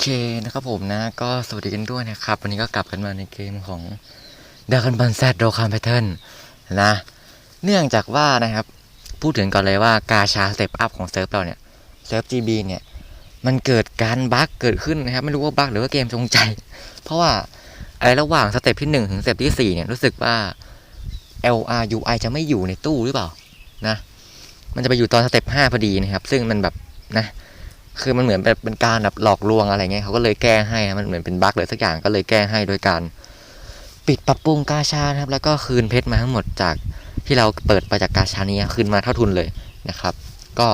เคนะครับผมนะ ก็สวัสดีกันด้วยนะครับ วันนี้ก็กลับกันมาในเกมของด a กันบันแซดโดคานแพทเทิร์นนะ เนื่องจากว่านะครับ พูดถึงก่อนเลยว่ากาชาสเตปอัพของเซิร์ฟเราเนี่ยเซิร์ฟ GB เนี่ย มันเกิดการบั๊กเกิดขึ้นนะครับ ไม่รู้ว่าบั๊กหรือว่าเกมจงใจ เพราะว่าไอ้ระหว่างสเต็ปที่ 1 ถึงสเต็ปที่ 4 เนี่ย รู้สึกว่า LRUI จะไม่อยู่ในตู้หรือเปล่านะมันจะไปอยู่ตอนสเต็ป5พอดีนะครับ ซึ่งมันแบบนะ คือมันเหมือนแบบเป็นการแบบหลอกลวงอะไรเงี้ยเขาก็เลยแก้ให้มันเหมือนเป็นบั๊กเลยสักอย่างก็เลยแก้ให้โดยการ ปิดปรับปรุงกาชานะครับ แล้วก็คืนเพชรมาทั้งหมดจากที่เราเปิดไปจากกาชานี้คืนมาเท่าทุนเลยนะครับ ก็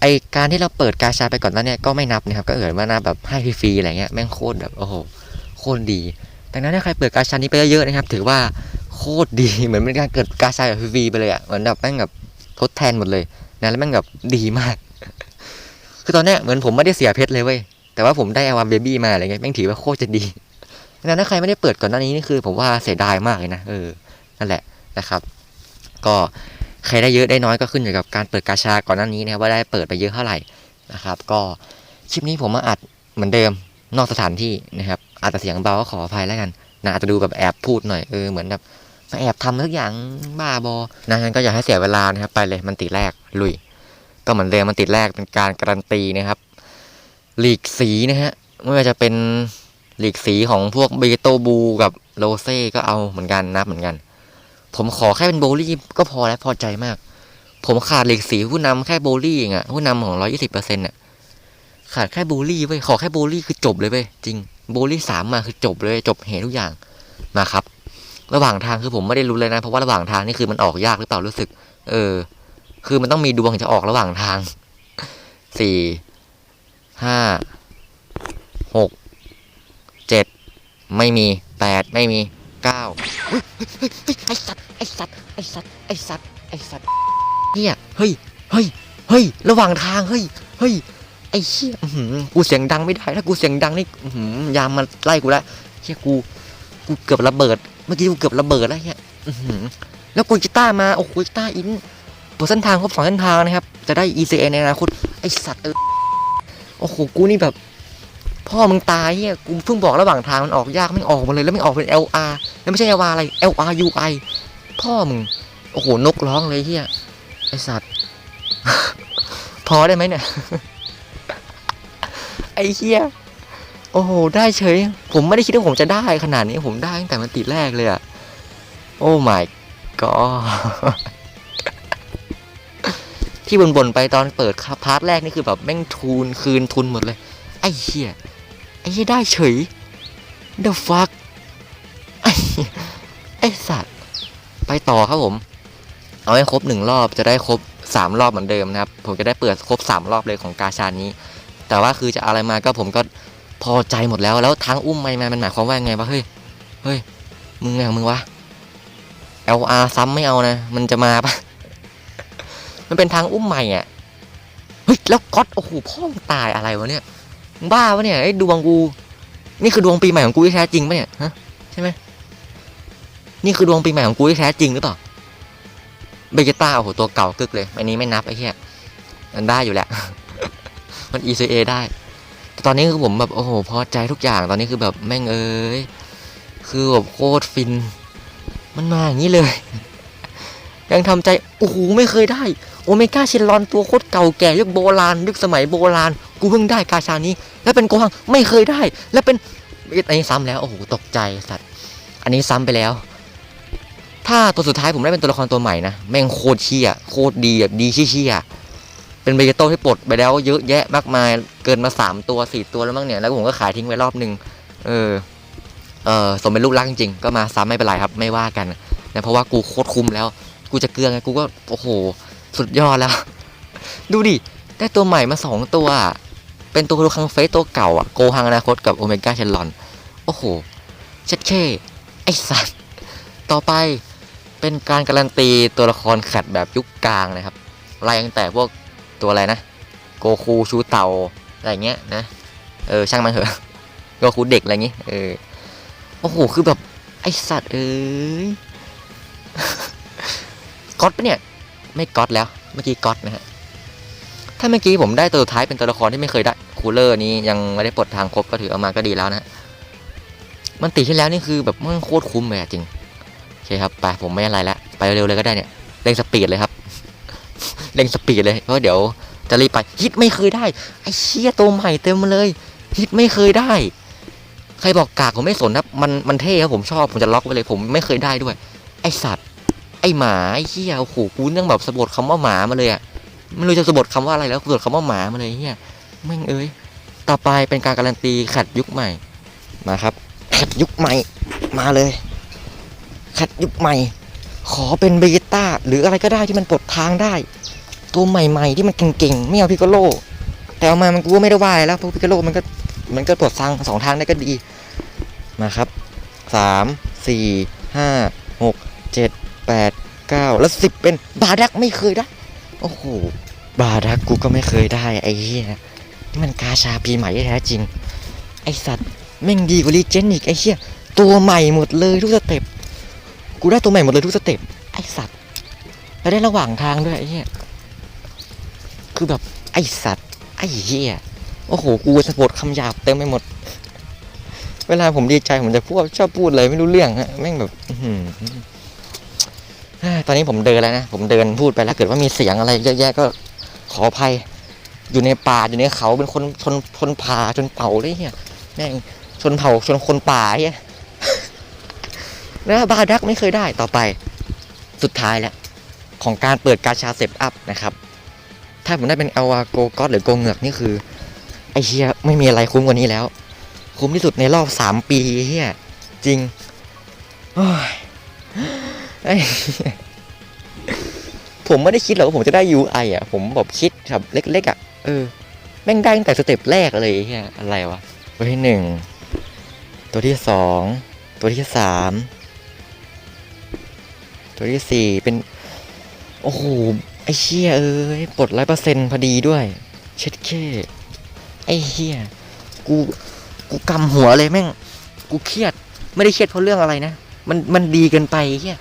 ไอการที่เราเปิดกาชาไปก่อนนั้นเนี่ยก็ไม่นับนะครับ ก็เอ่ยว่านับแบบให้ฟรีๆอะไรเงี้ยแม่งโคตรแบบโอ้โหโคตรดีดังนั้นถ้าใครเปิดกาชานี้ไปเยอะๆนะครับ ถือว่าโคตรดีเหมือนเป็นการเกิดกาชาแบบฟรีไปเลยอะ่ะเหมือนแบบแม่งแบบทดแทนหมดเลยนะแล้วแม่งแบบดีมาก คือตอนเนี้ยเหมือนผมไม่ได้เสียเพชรเลยเว้ย แต่ว่าผมได้อวามเบบี้มาอะไรเงี้ยแม่งถือว่าโคตรจะดีดังนั้นถ้าใครไม่ได้เปิดก่อนหน้านี้นี่คือ ผมว่าเสียดายมากเลยนะเออนั่นแหละนะครับ ก็ใครได้เยอะได้น้อยก็ขึ้นอยู่กับการเปิดกาชาก่อนหน้านี้นะครับว่าได้เปิดไปเยอะเท่าไหร่นะครับ ก็คลิปนี้ผมมาอัดเหมือนเดิมนอกสถานที่นะครับอาจจะเสียงเบาก็ขออภัยแล้วกันนะอาจจะดูแบบแอบพูดหน่อยเออเหมือนแบบแอบทำทุกอย่างบ้าบอนะงั้นก็อย่าให้เสียเวลานะครับไปเลยมันติแรกลุย ก็เหมือนเดิมมันติดแรกเป็นการการันตีนะครับ หลีกสีนะฮะไม่ว่าจะเป็นหลีกสีของพวกเบโตบูกับโรเซ่ก็เอาเหมือนกันนับเหมือนกัน ผมขอแค่เป็นโบลี่ก็พอแล้วพอใจมาก ผมขาดหลีกสีผู้นำแค่โบลี่เองอะผู้นำของร้อยี่สิบเปอร์เซ็นต์อะขาดแค่โบลี่เว้ยขอแค่โบลี่คือจบเลยเว้ยจริงโบลี่สามมาคือจบเลยจบเหตุทุกอย่างมาครับ ระหว่างทางคือผมไม่ได้รู้เลยนะ เพราะว่าระหว่างทางนี่คือมันออกยากหรือเปล่ารู้สึก เออ คือมันต้องมีดวงจะออกระหว่างทางสี่ห้าหกเจ็ดไม่มีแปดไม่มีเก้าเฮ้ยเฮ้ยเฮ้ยไอสัตว์ไอสัตว์ไอสัตว์ไอสัตว์ไอสัตว์เฮียเฮ้ยเฮ้ยเฮ้ยระหว่างทางเฮ้ยเฮ้ยไอเชี่ยกูเสียงดังไม่ได้ถ้ากูเสียงดังนี่ยามมันไล่กูแล้วเฮียกูกูเกือบระเบิด เมื่อกี้กูเกือบระเบิดแล้วเฮียอื้อหือแล้วกูจิต้ามาโอ้โหจิต้าอิน ดเส้นทางครบสองเส้นทางนะครับ จะได้ ECA ในอนาคตไอสัตว์เออโอ้โหกูนี่แบบ พ่อมึงตายเฮียกูเพิ่งบอกระหว่างทางมันออกยากไม่ออกมาเลยแล้วไม่ออกเป็น LR แล้วไม่ใช่ LR อะไร LRUI พ่อมึง โอ้โหนกร้องเลยเฮียไอสัตว์ พอได้ไหมเนี่ย ไอเฮียโอ้โห ได้เฉย ผมไม่ได้คิดว่าผมจะได้ขนาดนี้ผมได้ตั้งแต่มันติดแรกเลยอะโอ้ my god ที่บ่นๆไปตอนเปิดครับพาร์ทแรกนี่คือแบบแม่งทุนคืนทุนหมดเลย ไอ้เหี้ยไอ้เหี้ยได้เฉย the fuck ไอ้เหี้ยไอ้สัตว์ไปต่อครับผม เอาให้ครบหนึ่งรอบจะได้ครบสามรอบเหมือนเดิมนะครับ ผมจะได้เปิดครบสามรอบเลยของกาชานี้ แต่ว่าคือจะอะไรมาก็ผมก็พอใจหมดแล้วแล้วทางอุ้มไม่มามันหมายความว่าไงวะเฮ้ยเฮ้ยมึงไงของมึงวะ LR ซ้ำไม่เอานะ มันจะมาปะ มันเป็นทางอุ้มใหม่อะเฮ้ยแล้วก๊อตโอ้โหพ่อมึงตายอะไรวะเนี่ยบ้าวะเนี่ยไอ้ดวงกู นี่คือดวงปีใหม่ของกูที่แท้จริงปะเนี่ยฮะใช่ไหมนี่คือดวงปีใหม่ของกูที่แท้จริงหรือเปล่าเบเกต้าโอ้โหตัวเก่ากึกเลยอันนี้ไม่นับไอ้เหี้ยมันได้อยู่แหละ มัน ECA ได้ แต่ตอนนี้คือผมแบบโอ้โหพอใจทุกอย่างตอนนี้คือแบบแม่งเอ้ยคือแบบโคตรฟิน มันมาอย่างนี้เลย ยังทำใจโอ้โหไม่เคยได้ โอเมก้าเชลลอนตัวโคตรเก่าแก่ยุคโบราณยุคสมัยโบราณ กูเพิ่งได้กาชานี้ แล้วเป็นโกหังไม่เคยได้ แล้วเป็นอันนี้ซ้ำแล้วโอ้โหตกใจสัตว์อันนี้ซ้ำไปแล้ว ถ้าตัวสุดท้ายผมได้เป็นตัวละครตัวใหม่นะแม่งโคตรเชี่ยโคตรดีแบบดีเชี่ยเป็นเบเกโต้ที่ปลดไปแล้วเยอะแยะมากมายเกินมาสามตัวสี่ตัวแล้วมั้งเนี่ยแล้วผมก็ขายทิ้งไปรอบนึงเออเออสมเป็นลูกรักจริงก็มาซ้ำไม่เป็นไรครับ ไม่ว่ากันนะเพราะว่ากูโคตรคุ้มแล้ว กูจะเกลือไงกูก็โอ้โห สุดยอดแล้ว ดูดิ ได้ตัวใหม่มาสองตัว เป็นตัวคังเฟสตัวเก่าอะโกฮังอนาคตกับโอเมก้าเชลลอน โอ้โห เช็ดเช่ไอสัตว์ ต่อไปเป็นการการันตีตัวละครแคดแบบยุคกลางนะครับไล่ตั้งแต่พวกตัวอะไรนะ โกคูชูเตาอะไรเงี้ยนะ เออ ช่างมันเถอะโกคูเด็กอะไรเงี้ยเออ โอ้โห คือแบบ ไอสัตว์เอ้ยก๊อตปะเนี่ย ไม่ก๊อตแล้ว เมื่อกี้ก๊อตนะฮะ ถ้าเมื่อกี้ผมได้ตัวสุดท้ายเป็นตัวละครที่ไม่เคยได้คูลเลอร์นี้ยังไม่ได้ปลดทางครบก็ถือเอามาก็ดีแล้วนะมันตีที่แล้วนี่คือแบบมันโคตรคุ้มเลยจริง โอเคครับ ไปผมไม่อะไรแล้วไปเร็วเลยก็ได้เนี่ย เร่งสปีดเลยครับ เร่งสปีดเลยเพราะเดี๋ยวจะรีบไปฮิตไม่เคยได้ ไอ้เชี่ยตัวใหม่เต็มเลยฮิตไม่เคยได้ ใครบอกกากผมไม่สนครับ มันมันเท่ครับผมชอบผมจะล็อกไว้เลย ผมไม่เคยได้ด้วย ไอสัตว์ ไอหมาไอเชี่ยโอ้โหกูนั่งแบบสะบดคำว่าหมามาเลยอะไม่รู้จะสะบดคำว่าอะไรแล้วสะบดคำว่าหมามาเลยเฮียแม่งเอ้ยต่อไปเป็นการการันตีขัดยุคใหม่มาครับขัดยุคใหม่มาเลย ขัดยุคใหม่ ขอเป็นเบต้าหรืออะไรก็ได้ที่มันปลดทางได้ ตัวใหม่ ๆ ที่มันเก่งๆไม่เอาพิกาโล แต่เอามามันกูไม่ได้ว่าแล้วเพราะพิกาโลมันก็มันก็ปลดทางสองทางได้ก็ดีมาครับสามสี่ห้าหกเจ็ด แปดเก้าแล้วสิบเป็นบาดักไม่เคยได้ โอ้โห บาดักกูก็ไม่เคยได้ไอ้เหี้ยนี่มันกาชาปีใหม่แท้จริง ไอสัตว์แม่งดีกว่าลีเจนอีกไอ้เหี้ยตัวใหม่หมดเลยทุกสเต็ปกูได้ตัวใหม่หมดเลยทุกสเต็ปไอสัตว์แล้วได้ระหว่างทางด้วยไอ้เหี้ยคือแบบไอสัตว์ไอ้เหี้ยโอ้โหกูสะบดคำหยาบเต็มไปหมด เวลาผมดีใจผมจะพูดชอบพูดเลยไม่รู้เรื่องฮะแม่งแบบอื ตอนนี้ผมเดินแล้วนะ ผมเดินพูดไปแล้วเกิดว่ามีเสียงอะไรเยอะแยะก็ขออภัย อยู่ในป่าอยู่ในเขาเป็นคนชนชนป่าชนเป่าเลยเฮียแม่งชนเผ่าชนคนป่าเฮียนะบาดักไม่เคยได้ต่อไป สุดท้ายแล้วของการเปิดกาชาเซฟอัพนะครับ ถ้าผมได้เป็นเอวาโกกอสหรือโกเงือกนี่คือไอเฮียไม่มีอะไรคุ้มกว่านี้แล้ว คุ้มที่สุดในรอบสามปีเฮียจริงโอ้ย ไอ้ผมไม่ได้คิดหรอกว่าผมจะได้ UI อะ ผมแบบคิดแบบเล็กๆอะ เออ แม่งได้ตั้งแต่สเต็ปแรกเลยเฮียอะไรวะ ตัวที่หนึ่ง ตัวที่สอง ตัวที่สาม ตัวที่สี่เป็น โอ้โห ไอ้เชี่ยเอ้ยปลดร้อยเปอร์เซ็นต์พอดีด้วย เช็ดเคไอ้เฮียกู กูกำหัวเลยแม่ง กูเครียด ไม่ได้เครียดเพราะเรื่องอะไรนะ มัน มันดีเกินไปเฮีย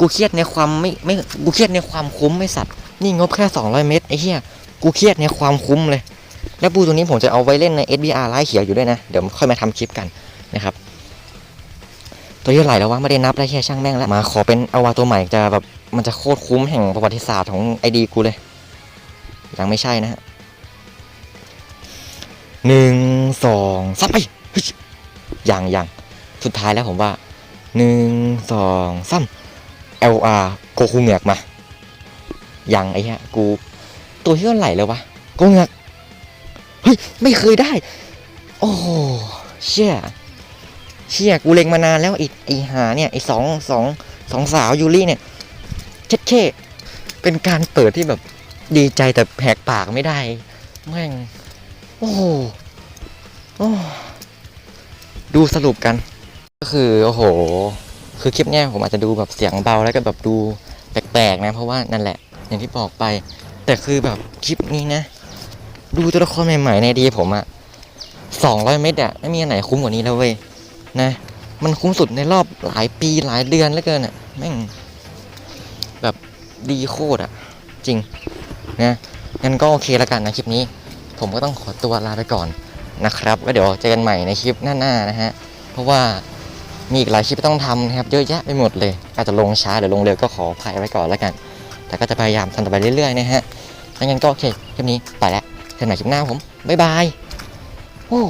กูเครียดในความไม่ไม่กูเครียดในความคุ้มไม่สัตว์นี่งบแค่สองร้อยเมตรไอ้เหี้ยกูเครียดในความคุ้มเลย แล้วปูตัวนี้ผมจะเอาไว้เล่นใน SBR ไลท์เขียวอยู่ด้วยนะ เดี๋ยวค่อยมาทำคลิปกันนะครับ ตัวที่เท่าไหร่แล้ววะไม่ได้นับได้แค่ช่างแม่งแล้วมาขอเป็นอวาตัวใหม่จะแบบมันจะโคตรคุ้มแห่งประวัติศาสตร์ของไอดีกูเลย ยังไม่ใช่นะฮะหนึ่งสองสามไปเฮ้ยยังยังสุดท้ายแล้วผมว่าหนึ่งสองสาม LR โกคูเงือกมา ยังไอ้เหี้ยกู ตัวที่เท่าไหร่แล้ววะโกเงือกเฮ้ย ไม่เคยได้ โอ้เชี่ยเชี่ยกูเล็งมานานแล้วไอ้ไอ้หาเนี่ยไอ้สองสองสองสาวยูรี่เนี่ยเช็ดเช่เป็นการเปิดที่แบบดีใจแต่แหกปากไม่ได้ แม่ง โอ้โหโอ้ดูสรุปกัน ก็คือ โอ้โห คือคลิปเนี้ยผมอาจจะดูแบบเสียงเบาแล้วก็แบบดูแปลกๆนะเพราะว่านั่นแหละ อย่างที่บอกไป แต่คือแบบคลิปนี้นะ ดูตัวละครใหม่ๆในดีผมอะสองร้อยเมตรอะไม่มีอันไหนคุ้มกว่านี้แล้วเว้ยนะ มันคุ้มสุดในรอบหลายปีหลายเดือนแล้วเกินอะแม่งแบบดีโคตรอะจริงนะงั้นก็โอเคแล้วกันนะคลิปนี้ ผมก็ต้องขอตัวลาไปก่อนนะครับก็เดี๋ยวเจอกันใหม่ในคลิปหน้าๆนะฮะเพราะว่า มีอีกหลายคลิปต้องทำนะครับเยอะแยะไปหมดเลยอาจจะลงช้าหรือลงเร็วก็ขออภัยไว้ก่อนแล้วกัน แต่ก็จะพยายามทำต่อไปเรื่อยๆนะฮะงั้นก็โอเคคลิปนี้ไปแล้วเจอกันใหม่คลิปหน้าผมบ๊ายบายโอ้